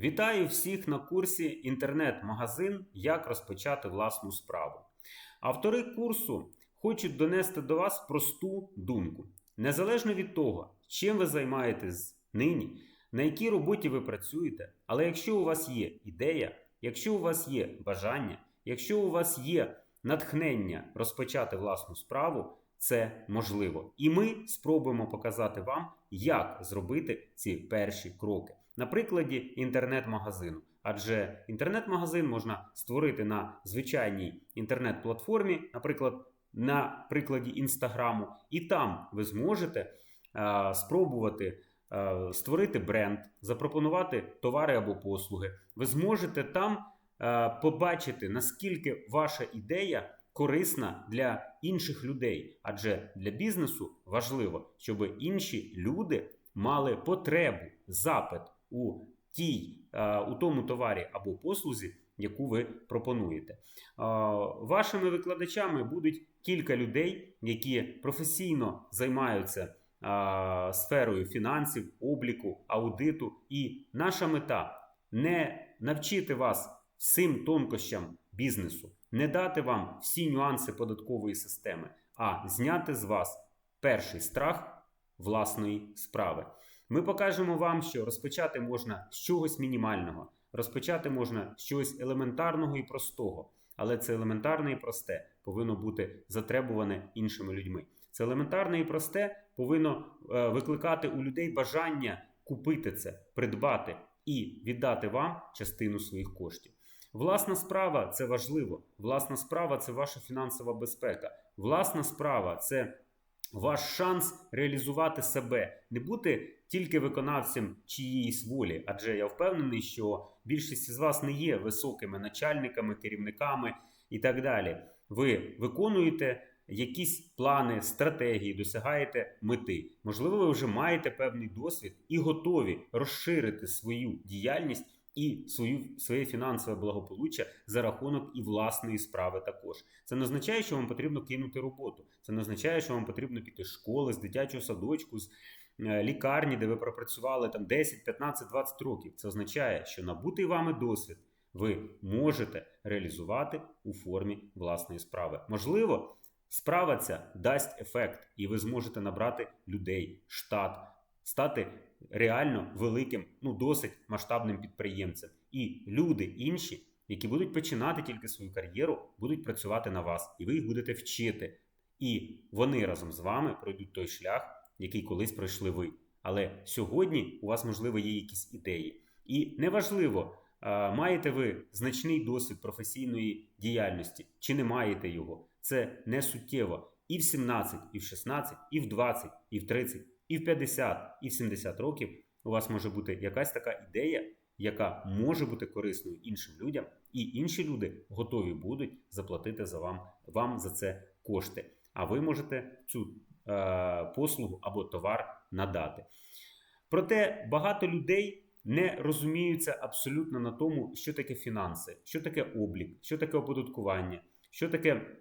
Вітаю всіх на курсі інтернет-магазин Як розпочати власну справу. Автори курсу хочуть донести до вас просту думку. Незалежно від того, чим ви займаєтесь нині, на якій роботі ви працюєте, але якщо у вас є ідея, якщо у вас є бажання, якщо у вас є натхнення розпочати власну справу, це можливо. І ми спробуємо показати вам, як зробити ці перші кроки на прикладі інтернет-магазину. Адже інтернет-магазин можна створити на звичайній інтернет-платформі, наприклад, на прикладі інстаграму, і там ви зможете е, спробувати е, створити бренд, запропонувати товари або послуги. Ви зможете там е, побачити, наскільки ваша ідея корисна для інших людей. Адже для бізнесу важливо, щоб інші люди мали потребу, запит у тій, е, у тому товарі або послузі, яку ви пропонуєте. Е, Вашими викладачами будуть кілька людей, які професійно займаються е, сферою фінансів, обліку, аудиту. І наша мета не навчити вас всім тонкощам бізнесу, не дати вам всі нюанси податкової системи, а зняти з вас перший страх власної справи. Ми покажемо вам, що розпочати можна з чогось мінімального, розпочати можна з чогось елементарного і простого. Але це елементарне і просте повинно бути затребуване іншими людьми. Це елементарне і просте повинно е, викликати у людей бажання купити це, придбати і віддати вам частину своїх коштів. Власна справа це важливо. Власна справа це ваша фінансова безпека. Власна справа це ваш шанс реалізувати себе, не бути тільки виконавцем чиїїсь волі. Адже я впевнений, що більшість з вас не є високими начальниками, керівниками і так далі. Ви виконуєте якісь плани, стратегії, досягаєте мети. Можливо, ви вже маєте певний досвід і готові розширити свою діяльність. І свою своє фінансове благополуччя за рахунок і власної справи також. Це не означає, що вам потрібно кинути роботу. Це не означає, що вам потрібно піти з школи, з дитячого садочку, з лікарні, де ви пропрацювали там 10, 15, 20 років. Це означає, що набутий вами досвід ви можете реалізувати у формі власної справи. Можливо, справа ця дасть ефект, і ви зможете набрати людей, штат, стати реально великим, ну досить масштабним підприємцем. І люди інші, які будуть починати тільки свою кар'єру, будуть працювати на вас, і ви їх будете вчити. І вони разом з вами пройдуть той шлях, який колись пройшли ви. Але сьогодні у вас, можливо, є якісь ідеї. І неважливо, маєте ви значний досвід професійної діяльності, чи не маєте його. Це не суттєво. І в 17, і в 16, і в 20, і в 30 і в 50, і в 70 років у вас може бути якась така ідея, яка може бути корисною іншим людям, і інші люди готові будуть заплатити за вам, вам за це кошти. А ви можете цю послугу або товар надати. Проте багато людей. Не розуміються абсолютно на тому, що таке фінанси, що таке облік, що таке оподаткування, що таке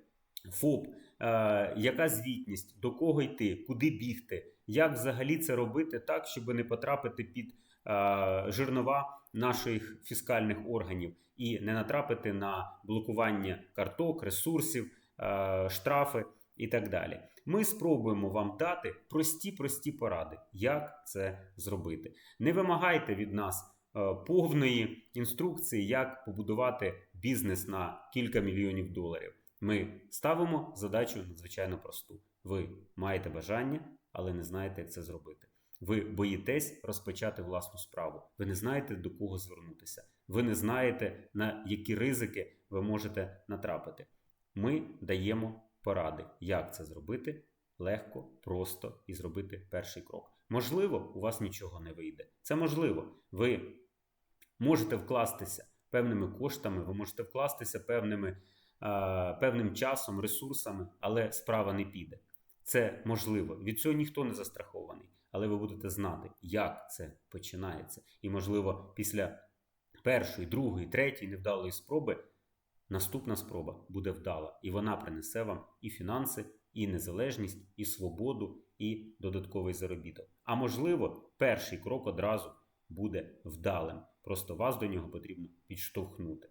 ФОП, е, яка звітність, до кого йти, куди бігти, як взагалі це робити так, щоб не потрапити під е, жирнова наших фіскальних органів і не натрапити на блокування карток, ресурсів, е, штрафи і так далі. Ми спробуємо вам дати прості-прості поради, як це зробити. Не вимагайте від нас. Е, повної інструкції, як побудувати бізнес на кілька мільйонів доларів. Ми ставимо задачу надзвичайно просту. Ви маєте бажання, але не знаєте, як це зробити. Ви боїтесь розпочати власну справу. Ви не знаєте, до кого звернутися. Ви не знаєте, на які ризики ви можете натрапити. Ми даємо поради, як це зробити легко, просто і зробити перший крок. Можливо, у вас нічого не вийде. Це можливо. Ви можете вкластися певними коштами, ви можете вкластися певними певним часом, ресурсами, але справа не піде. Це можливо. Від цього ніхто не застрахований, але ви будете знати, як це починається. І, можливо, після першої, другої, третьої невдалої спроби наступна спроба буде вдала, і вона принесе вам і фінанси, і незалежність, і свободу, і додатковий заробіток. А можливо, перший крок одразу буде вдалим. Просто вас до нього потрібно підштовхнути.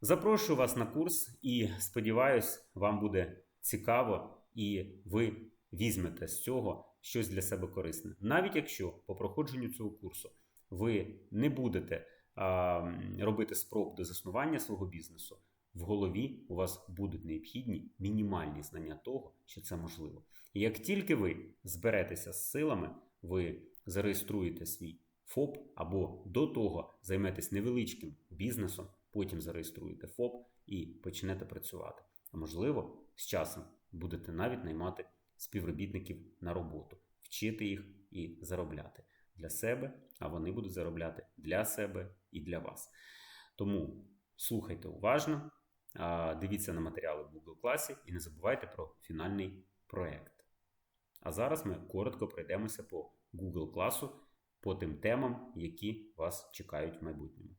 Запрошую вас на курс і сподіваюсь, вам буде цікаво, і ви візьмете з цього щось для себе корисне. Навіть якщо по проходженню цього курсу ви не будете робити спроб до заснування свого бізнесу, в голові у вас будуть необхідні мінімальні знання того, що це можливо. І як тільки ви зберетеся з силами, ви зареєструєте свій ФОП або до того займетесь невеличким бізнесом, потім зареєструєте ФОП і почнете працювати. А можливо, з часом будете навіть наймати співробітників на роботу, вчити їх і заробляти для себе, а вони будуть заробляти для себе і для вас. Тому слухайте уважно, дивіться на матеріали в Google класі і не забувайте про фінальний проект. А зараз ми коротко пройдемося по Google класу по тим темам, які вас чекають в майбутньому.